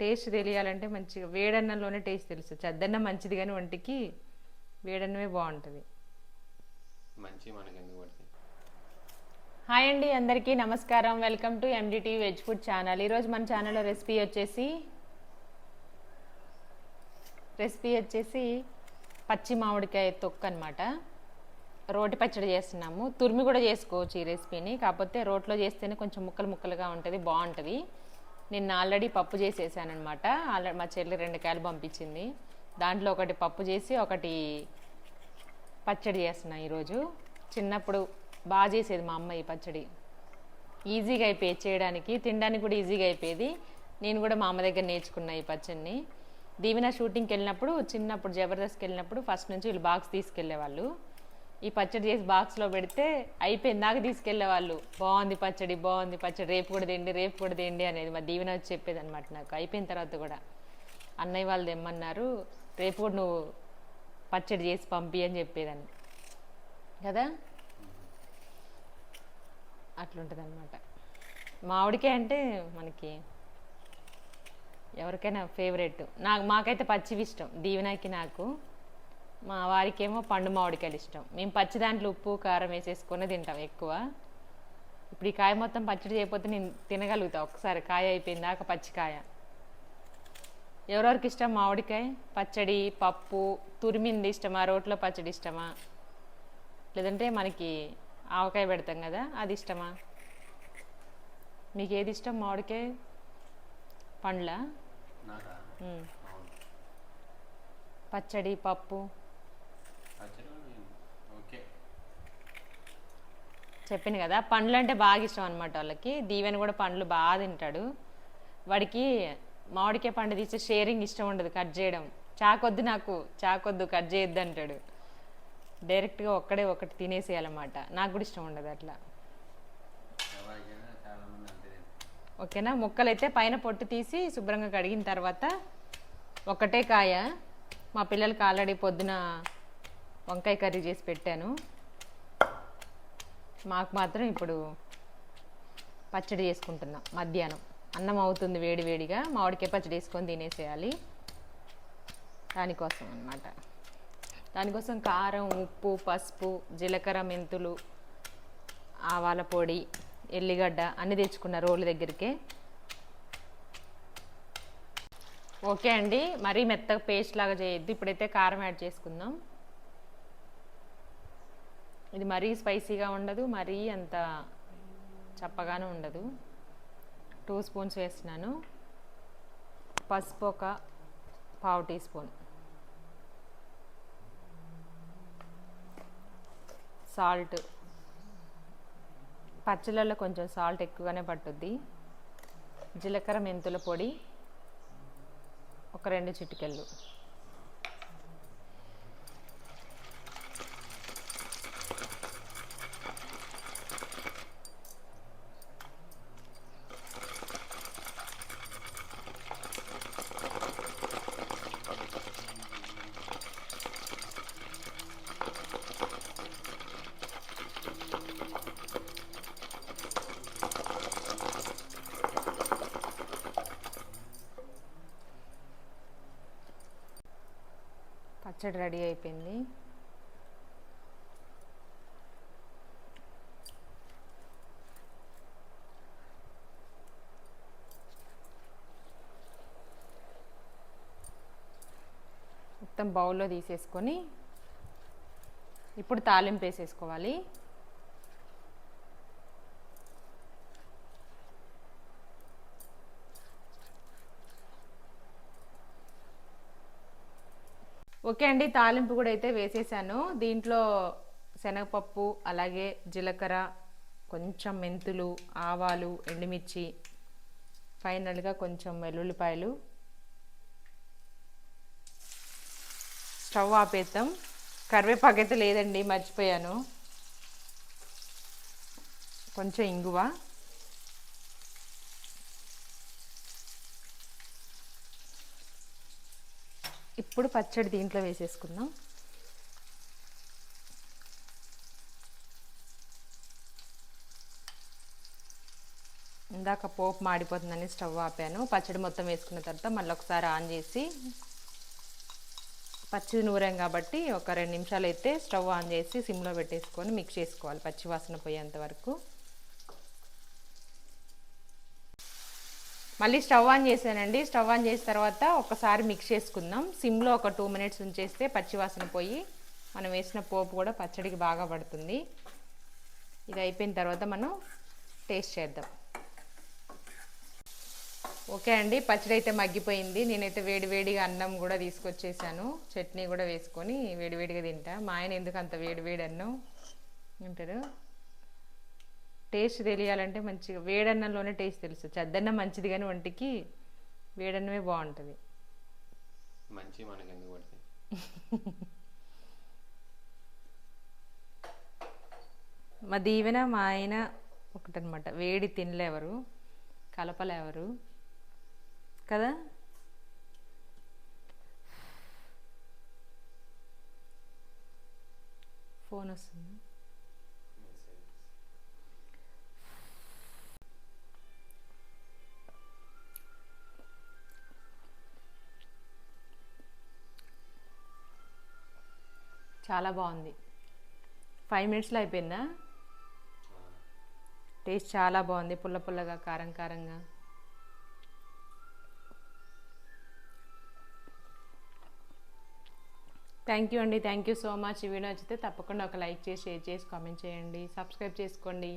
Taste తెలియాలంటే మంచిగా వేడన్నంలోనే taste తెలుసు. చద్దన్నం మంచిది కానీ ఒంటికి వేడన్నమే బాగుంటుంది. మంచి మనకి ఎందుకు పడుతుంది హాయ్ అండి అందరికీ నమస్కారం. Welcome to MDT veg food channel. ఈరోజు మన ఛానల్లో రెసిపీ వచ్చేసి రెసిపీ వచ్చేసి పచ్చి మామిడికాయ తొక్కు అనమాట రోటి పచ్చడి చేస్తున్నాము. తురిమి కూడా చేసుకోవచ్చు ఈ రెసిపీని. కాకపోతే రోట్లో చేస్తేనే కొంచెం ముక్కలు ముక్కలుగా ఉంటుంది బాగుంటుంది. నిన్న ఆల్రెడీ పప్పు చేసేసాను అనమాట ఆల్రెడీ మా చెల్లి రెండు కాయలు పంపించింది. దాంట్లో ఒకటి పప్పు చేసి ఒకటి పచ్చడి చేస్తున్నా ఈరోజు. చిన్నప్పుడు బాగా చేసేది మా అమ్మ ఈ పచ్చడి. ఈజీగా అయిపోయేది చేయడానికి తినడానికి కూడా ఈజీగా అయిపోయేది. నేను కూడా మా అమ్మ దగ్గర నేర్చుకున్నా ఈ పచ్చడిని. దీవెన షూటింగ్కి వెళ్ళినప్పుడు చిన్నప్పుడు జబర్దస్త్కి వెళ్ళినప్పుడు ఫస్ట్ నుంచి వీళ్ళు బాక్స్ తీసుకెళ్ళేవాళ్ళు ఈ పచ్చడి చేసి బాక్స్లో పెడితే అయిపోయింది. తీసుకెళ్ళే వాళ్ళు. బాగుంది పచ్చడి బాగుంది పచ్చడి. రేపు కూడా తిండి రేపు కూడా తిండి అనేది మా దీవెన వచ్చి చెప్పేది అనమాట నాకు. అయిపోయిన తర్వాత కూడా అన్నయ్య వాళ్ళు తెమ్మన్నారు రేపు కూడా నువ్వు పచ్చడి చేసి పంపి అని చెప్పేదాన్ని కదా? అట్లుంటుంది అనమాట మామిడికాయ అంటే మనకి ఎవరికైనా ఫేవరెట్ నాకు మాకైతే పచ్చివి ఇష్టం. దీవెనకి నాకు మా వారికేమో పండు మామిడికాయలు ఇష్టం. మేము పచ్చి దాంట్లో ఉప్పు కారం వేసేసుకొని తింటాం ఎక్కువ. ఇప్పుడు ఈ కాయ మొత్తం పచ్చడి చేయకపోతే నేను తినగలుగుతా. ఒకసారి కాయ అయిపోయింది దాకా పచ్చి కాయ. ఎవరెవరికి ఇష్టం మామిడికాయ? పచ్చడి పప్పు తురిమింది ఇష్టమా? రోట్లో పచ్చడి ఇష్టమా? లేదంటే మనకి ఆవకాయ పెడతాం కదా అది ఇష్టమా? మీకు ఏది ఇష్టం మామిడికాయ? పండ్ల? పచ్చడి పప్పు పచ్చడి నేను ఓకే చెప్పింది కదా పండ్లు అంటే బాగా ఇష్టం అనమాట వాళ్ళకి. దీవెన కూడా పండ్లు బాగా తింటాడు. వాడికి మామిడికాయ పండు తీసి షేరింగ్ ఇష్టం ఉండదు కట్ చేయడం. చాకొద్దు నాకు చాకొద్దు కట్ చేయొద్దు అంటాడు. డైరెక్ట్గా ఒక్కడే ఒకటి తినేసేయాలన్నమాట. నాకు కూడా ఇష్టం ఉండదు అట్లా. ఓకేనా? ముక్కలైతే పైన పొట్టు తీసి శుభ్రంగా కడిగిన తర్వాత ఒకటే కాయ. మా పిల్లలకి ఆల్రెడీ పొద్దున వంకాయ కర్రీ చేసి పెట్టాను. మాకు మాత్రం ఇప్పుడు పచ్చడి చేసుకుంటున్నాం మధ్యాహ్నం. అన్నం అవుతుంది వేడి వేడిగా మామిడికాయ పచ్చడి వేసుకొని తినేసేయాలి. దానికోసం అన్నమాట. దానికోసం కారం ఉప్పు పసుపు జీలకర్ర మెంతులు ఆవాల పొడి ఎల్లిగడ్డ అన్నీ తెచ్చుకున్న రోలు దగ్గరికే. ఓకే అండి మరీ మెత్తగా పేస్ట్ లాగా చేయొద్దు. ఇప్పుడైతే కారం యాడ్ చేసుకుందాం. ఇది మరీ స్పైసీగా ఉండదు మరీ అంత చప్పగానే ఉండదు. టూ స్పూన్స్ వేస్తున్నాను. పసుపు ఒక పావు టీ స్పూన్. సాల్ట్. పచ్చళ్ళలో కొంచెం సాల్ట్ ఎక్కువగానే పట్టుద్ది. జీలకర్ర మెంతుల పొడి ఒక రెండు చిటికెళ్ళు. పచ్చడి రెడీ అయిపోయింది. మొత్తం బౌల్లో తీసేసుకొని ఇప్పుడు తాలింపు వేసేసుకోవాలి. ఓకే అండి తాలింపు కూడా అయితే వేసేసాను. దీంట్లో శనగపప్పు అలాగే జీలకర్ర కొంచెం మెంతులు ఆవాలు ఎండుమిర్చి ఫైనల్గా కొంచెం వెల్లుల్లిపాయలు. స్టవ్ ఆపేద్దాం. కరివేపాకు అయితే లేదండి మర్చిపోయాను. కొంచెం ఇంగువ. ఇప్పుడు పచ్చడి దీంట్లో వేసేసుకుందాం. ఇందాక పోపు మాడిపోతుందని స్టవ్ ఆపాను. పచ్చడి మొత్తం వేసుకున్న తర్వాత మళ్ళీ ఒకసారి ఆన్ చేసి పచ్చిది నూరాం కాబట్టి ఒక రెండు నిమిషాలు అయితే స్టవ్ ఆన్ చేసి సిమ్లో పెట్టేసుకొని మిక్స్ చేసుకోవాలి పచ్చి వాసన పోయేంత వరకు. మళ్ళీ స్టవ్ ఆన్ చేశానండి. స్టవ్ ఆన్ చేసిన తర్వాత ఒకసారి మిక్స్ చేసుకుందాం. సిమ్లో ఒక టూ మినిట్స్ ఉంచేస్తే పచ్చివాసన పోయి మనం వేసిన పోపు కూడా పచ్చడికి బాగా పడుతుంది. ఇది అయిపోయిన తర్వాత మనం టేస్ట్ చేద్దాం. ఓకే అండి. పచ్చడి అయితే మగ్గిపోయింది. నేనైతే వేడివేడిగా అన్నం కూడా తీసుకొచ్చేసాను. చట్నీ కూడా వేసుకొని వేడివేడిగా తింటా. మా ఆయన ఎందుకు అంత వేడివేడి అన్నం? అంటారు టేస్ట్ తెలియాలంటే మంచిగా వేడన్నంలోనే టేస్ట్ తెలుసు. చద్దన్నం మంచిది కానీ ఒంటికి వేడన్నమే బాగుంటుంది. మంచి మనకి ఎందుకు పడుతుంది మా దీవెన మా ఆయన ఒకటనమాట వేడి తినలేవరు కలపలేవరు కదా? ఫోన్ వస్తుంది. చాలా బాగుంది. ఫైవ్ మినిట్స్లో అయిపోయిందా? టేస్ట్ చాలా బాగుంది పుల్ల పుల్లగా కారం కారంగా. థ్యాంక్ యూ అండి థ్యాంక్ యూ సో మచ్ ఈ వీడియో నచ్చితే తప్పకుండా ఒక లైక్ చేసి షేర్ చేసి కామెంట్ చేయండి. సబ్స్క్రైబ్ చేసుకోండి.